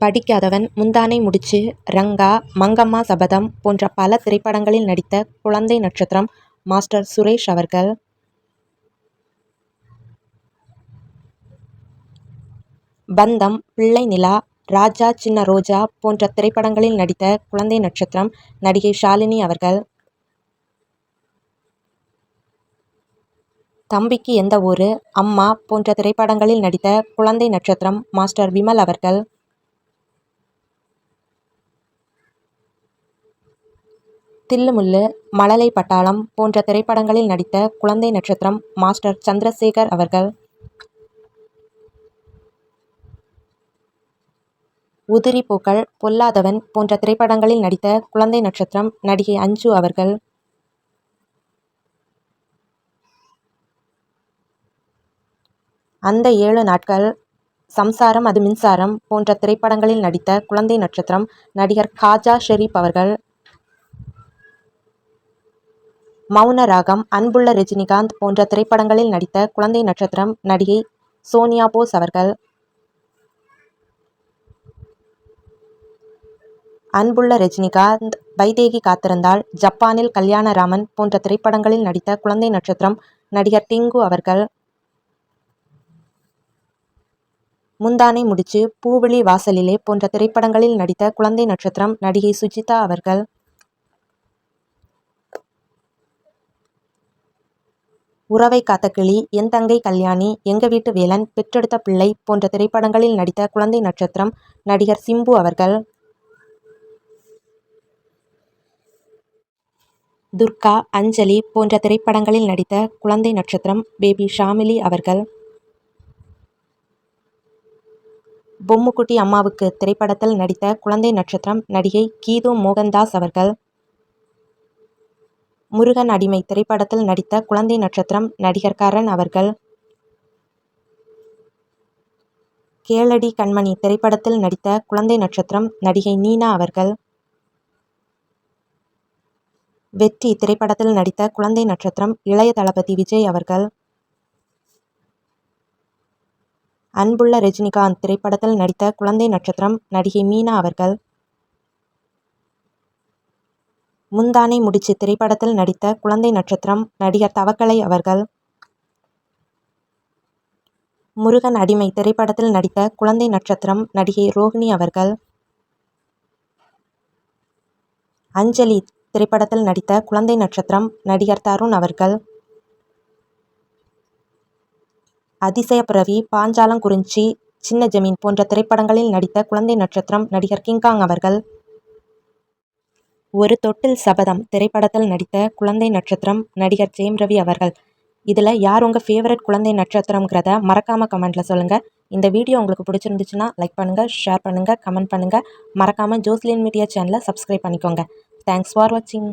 படிக்காதவன் முந்தானை முடிச்சு ரங்கா மங்கம்மா சபதம் போன்ற பல திரைப்படங்களில் நடித்த குழந்தை நட்சத்திரம் மாஸ்டர் சுரேஷ் அவர்கள். பந்தம் பிள்ளை நிலா ராஜா சின்ன ரோஜா போன்ற திரைப்படங்களில் நடித்த குழந்தை நட்சத்திரம் நடிகை ஷாலினி அவர்கள். தம்பிக்கு எந்த ஊரு அம்மா போன்ற திரைப்படங்களில் நடித்த குழந்தை நட்சத்திரம் மாஸ்டர் விமல் அவர்கள். தில்லுமுல்லு மழலை பட்டாளம் போன்ற திரைப்படங்களில் நடித்த குழந்தை நட்சத்திரம் மாஸ்டர் சந்திரசேகர் அவர்கள். உதிரி பூக்கள் பொல்லாதவன் போன்ற திரைப்படங்களில் நடித்த குழந்தை நட்சத்திரம் நடிகை அஞ்சு அவர்கள். அந்த ஏழு நாட்கள் சம்சாரம் அது மின்சாரம் போன்ற திரைப்படங்களில் நடித்த குழந்தை நட்சத்திரம் நடிகர் காஜா ஷெரீப் அவர்கள். மௌன ராகம் அன்புள்ள ரஜினிகாந்த் போன்ற திரைப்படங்களில் நடித்த குழந்தை நட்சத்திரம் நடிகை சோனியா போஸ் அவர்கள். அன்புள்ள ரஜினிகாந்த் வைதேகி காத்திருந்தால் ஜப்பானில் கல்யாணராமன் போன்ற திரைப்படங்களில் நடித்த குழந்தை நட்சத்திரம் நடிகர் டிங்கு அவர்கள். முந்தானை முடிச்சு பூவிழி வாசலிலே போன்ற திரைப்படங்களில் நடித்த குழந்தை நட்சத்திரம் நடிகை சுஜிதா அவர்கள். உறவை காத்த கிளி என் தங்கை கல்யாணி எங்க வீட்டு வேலன் பெற்றெடுத்த பிள்ளை போன்ற திரைப்படங்களில் நடித்த குழந்தை நட்சத்திரம் நடிகர் சிம்பு அவர்கள். துர்கா அஞ்சலி போன்ற திரைப்படங்களில் நடித்த குழந்தை நட்சத்திரம் பேபி ஷாமிலி அவர்கள். பொம்முக்குட்டி அம்மாவுக்கு திரைப்படத்தில் நடித்த குழந்தை நட்சத்திரம் நடிகை கீது மோகன்தாஸ் அவர்கள். முருகன் அடிமை திரைப்படத்தில் நடித்த குழந்தை நட்சத்திரம் நடிகர் கரண் அவர்கள். கேளடி கண்மணி திரைப்படத்தில் நடித்த குழந்தை நட்சத்திரம் நடிகை நீனா அவர்கள். வெற்றி திரைப்படத்தில் நடித்த குழந்தை நட்சத்திரம் இளைய தளபதி விஜய் அவர்கள். அன்புள்ள ரஜினிகாந்த் திரைப்படத்தில் நடித்த குழந்தை நட்சத்திரம் நடிகை மீனா அவர்கள். முந்தானை முடிச்சு திரைப்படத்தில் நடித்த குழந்தை நட்சத்திரம் நடிகர் தவக்கலை அவர்கள். முருகன் அடிமை திரைப்படத்தில் நடித்த குழந்தை நட்சத்திரம் நடிகை ரோகிணி அவர்கள். அஞ்சலி திரைப்படத்தில் நடித்த குழந்தை நட்சத்திரம் நடிகர் தருண் அவர்கள். அதிசய பிறவி பாஞ்சாலங்குறிஞ்சி சின்ன ஜமீன் போன்ற திரைப்படங்களில் நடித்த குழந்தை நட்சத்திரம் நடிகர் கிங்காங் அவர்கள். ஒரு தொட்டில் சபதம் திரைப்படத்தில் நடித்த குழந்தை நட்சத்திரம் நடிகர் ஜெயம் ரவி அவர்கள். இதில் யார் உங்கள் ஃபேவரட் குழந்தை நட்சத்திரம்ங்கிறத மறக்காமல் கமெண்ட்டில் சொல்லுங்கள் இந்த வீடியோ உங்களுக்கு பிடிச்சிருந்துச்சுன்னா லைக் பண்ணுங்கள் ஷேர் பண்ணுங்கள் கமெண்ட் பண்ணுங்கள் மறக்காமல் ஜோஸ்லின் மீடியா சேனலை சப்ஸ்கிரைப் பண்ணிக்கோங்க. தேங்க்ஸ் ஃபார் வாட்சிங்.